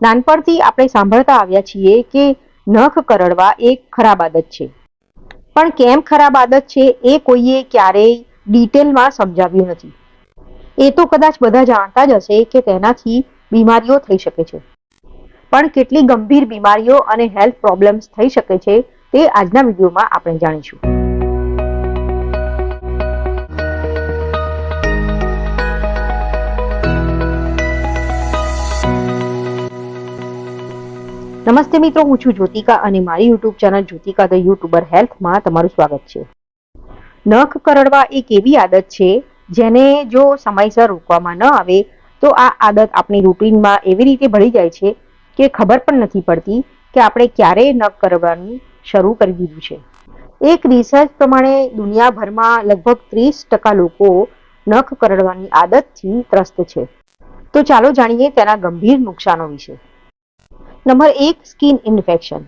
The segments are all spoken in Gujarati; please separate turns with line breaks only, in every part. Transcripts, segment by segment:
નાનપણથી આપણે સાંભળતા આવ્યા છીએ કે નખ કરડવા એક ખરાબ આદત છે. પણ કેમ ખરાબ આદત છે એ કોઈએ ક્યારેય ડિટેલમાં સમજાવ્યું નથી. એ તો કદાચ બધા જાણતા જ હશે કે તેનાથી બીમારીઓ થઈ શકે છે. પણ કેટલી ગંભીર બીમારીઓ અને હેલ્થ પ્રોબ્લેમ્સ થઈ શકે છે તે આજના વિડીયોમાં આપણે જાણીશું. નમસ્તે મિત્રો, હું છું જ્યોતિકા અને મારી YouTube channel Jyotika the YouTuber હેલ્થમાં તમારું સ્વાગત છે. નખ કરડવા એક એવી આદત છે જેને જો સમયસર રોકવામાં ન આવે, તો આ આદત આપણી રૂટીનમાં એવી રીતે ભળી જાય છે કે ખબર પણ નથી પડતી કે આપણે ક્યારે નખ કરડવાનું શરૂ કરી દીધું છે. એક રિસર્ચ પ્રમાણે દુનિયાભરમાં લગભગ ત્રીસ ટકા લોકો નખ કરડવાની આદતથી ત્રસ્ત છે. તો ચાલો જાણીએ તેના ગંભીર નુકસાનો વિશે. નંબર એક, સ્કિન ઇન્ફેક્શન.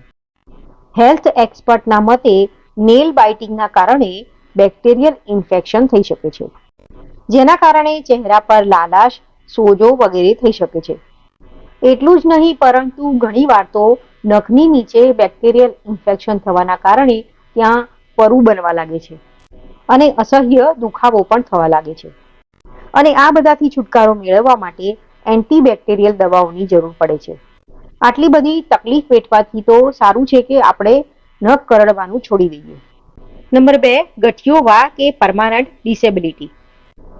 હેલ્થ એક્સપર્ટના મતે, નેલ બાઇટિંગના કારણે બેક્ટેરિયલ ઇન્ફેક્શન થઈ શકે છે. જેના કારણે ચહેરા પર લાલાશ, સોજો વગેરે થઈ શકે છે. એટલું જ નહીં, પરંતુ ઘણીવાર તો નખની નીચે બેક્ટેરિયલ ઇન્ફેક્શન થવાના કારણે ત્યાં પરુ બનવા લાગે છે અને અસહ્ય દુખાવો પણ થવા લાગે છે. અને આ બધાથી છુટકારો મેળવવા માટે એન્ટીબેક્ટેરિયલ દવાઓની જરૂર પડે છે. આટલી બધી તકલીફ વેઠવાથી તો સારું છે કે આપણે નખ કરડવાનું છોડી દઈએ. નંબર બે, ગઠિયો વા કે પરમાનન્ટ ડિસેબિલિટી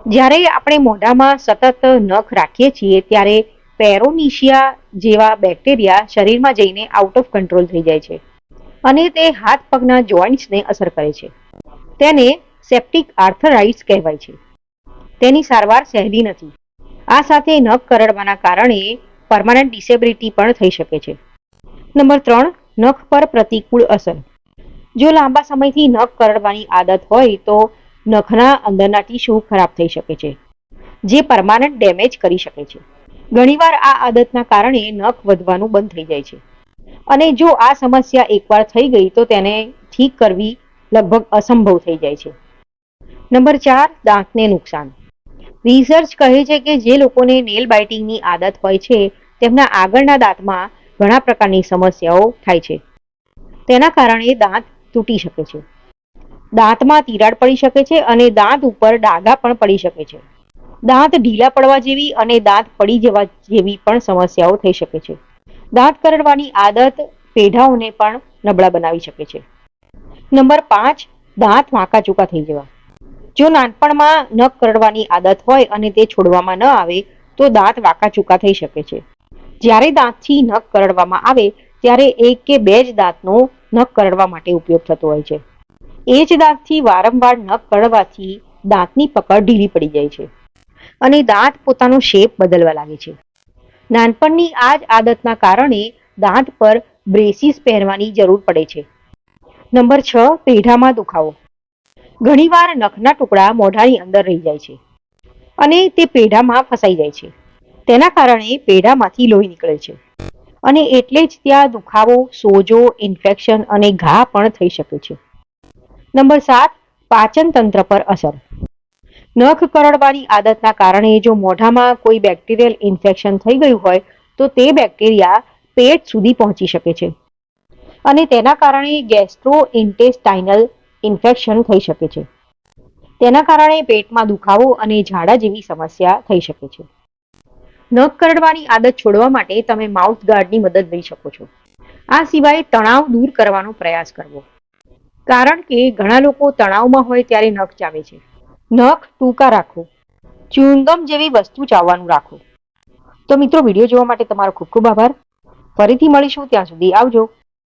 જ્યારે આપણે મોઢામાં સતત નખ રાખીએ છીએ, ત્યારે પેરોનિશિયા જેવા બેક્ટેરિયા શરીરમાં જઈને આઉટ ઓફ કંટ્રોલ થઈ જાય છે અને તે હાથ પગના જોઈન્ટ્સને અસર કરે છે. તેને સેપ્ટિક આર્થરાઇટ્સ કહેવાય છે. તેની સારવાર સહેલી નથી. આ સાથે નખ કરડવાના કારણે પરમાનન્ટ ડિસેબિલિટી પણ થઈ શકે છે. નંબર ત્રણ, નખ પર પ્રતિકૂળ અસર. જો લાંબા સમયથી નખ કરડવાની આદત હોય તો નખના અંદરના ટીશ્યુ ખરાબ થઈ શકે છે, જે પરમાનન્ટ ડેમેજ કરી શકે છે. ઘણીવાર આ આદતના કારણે નખ વધવાનું બંધ થઈ જાય છે. અને જો આ સમસ્યા એકવાર થઈ ગઈ તો તેને ઠીક કરવી લગભગ અસંભવ થઈ જાય છે. નંબર ચાર, દાંતને નુકસાન. રિસર્ચ કહે છે કે જે લોકોને નેલ બાઇટિંગની આદત હોય છે તેમના આગળના દાંતમાં ઘણા પ્રકારની સમસ્યાઓ થાય છે. તેના કારણે દાંત તૂટી શકે છે. દાંતમાં તિરાડ પડી શકે છે અને દાંત ઉપર ડાઘા પણ પડી શકે છે. દાંત ઢીલા પડવા જેવી અને દાંત પડી જવા જેવી પણ સમસ્યાઓ થઈ શકે છે. દાંત કરડવાની આદત પેઢાઓને પણ નબળા બનાવી શકે છે. નંબર પાંચ, દાંત વાંકા ચૂકા થઈ જવા. જો નાનપણમાં નખ કરડવાની આદત હોય અને તે છોડવામાં ન આવે, તો દાંત વાંકા ચૂકા થઈ શકે છે. જ્યારે દાંતથી નખ કરડવામાં આવે, ત્યારે એક કે બે જ દાંતનો નખ કરડવા માટે ઉપયોગ થતો હોય છે. એ જ દાંતથી વારંવાર નખ કરડવાથી દાંતની પકડ ઢીલી પડી જાય છે અને દાંત પોતાનો શેપ બદલવા લાગે છે. નાનપણની આ જ આદતના કારણે દાંત પર બ્રેસીસ પહેરવાની જરૂર પડે છે. નંબર છ, પેઢામાં દુખાવો. ઘણીવાર નખના ટુકડા મોઢાની અંદર રહી જાય છે અને તે પેઢામાં ફસાઈ જાય છે. તેના કારણે પેઢામાંથી લોહી નીકળે છે. અને એટલે જ ત્યાં દુખાવો, સોજો, ઇન્ફેક્શન અને ઘા પણ થઈ શકે છે. નંબર સાત, પાચન તંત્ર પર અસર. નખ કરડવાની આદતના કારણે જો મોઢામાં કોઈ બેક્ટેરિયલ ઇન્ફેક્શન થઈ ગયું હોય, તો તે બેક્ટેરિયા પેટ સુધી પહોંચી શકે છે. અને તેના કારણે ગેસ્ટ્રો ઇન્ટેસ્ટાઇનલ ઇન્ફેક્શન થઈ શકે છે. તેના કારણે પેટમાં દુખાવો અને ઝાડા જેવી સમસ્યા થઈ શકે છે. નખ કરડવાની આદત છોડવા માટે તમે માઉથ ગાર્ડની મદદ લઈ શકો છો. આ સિવાય તણાવ દૂર કરવાનો પ્રયાસ કરવો. કારણ કે ઘણા લોકો તણાવમાં હોય ત્યારે નખ ચાવે છે. નખ ટૂંકા રાખો. ચ્યુંગમ જેવી વસ્તુ ચાવવાનું રાખો. તો મિત્રો, વીડિયો જોવા માટે તમારો ખૂબ ખૂબ આભાર. ફરીથી મળીશું, ત્યાં સુધી આવજો.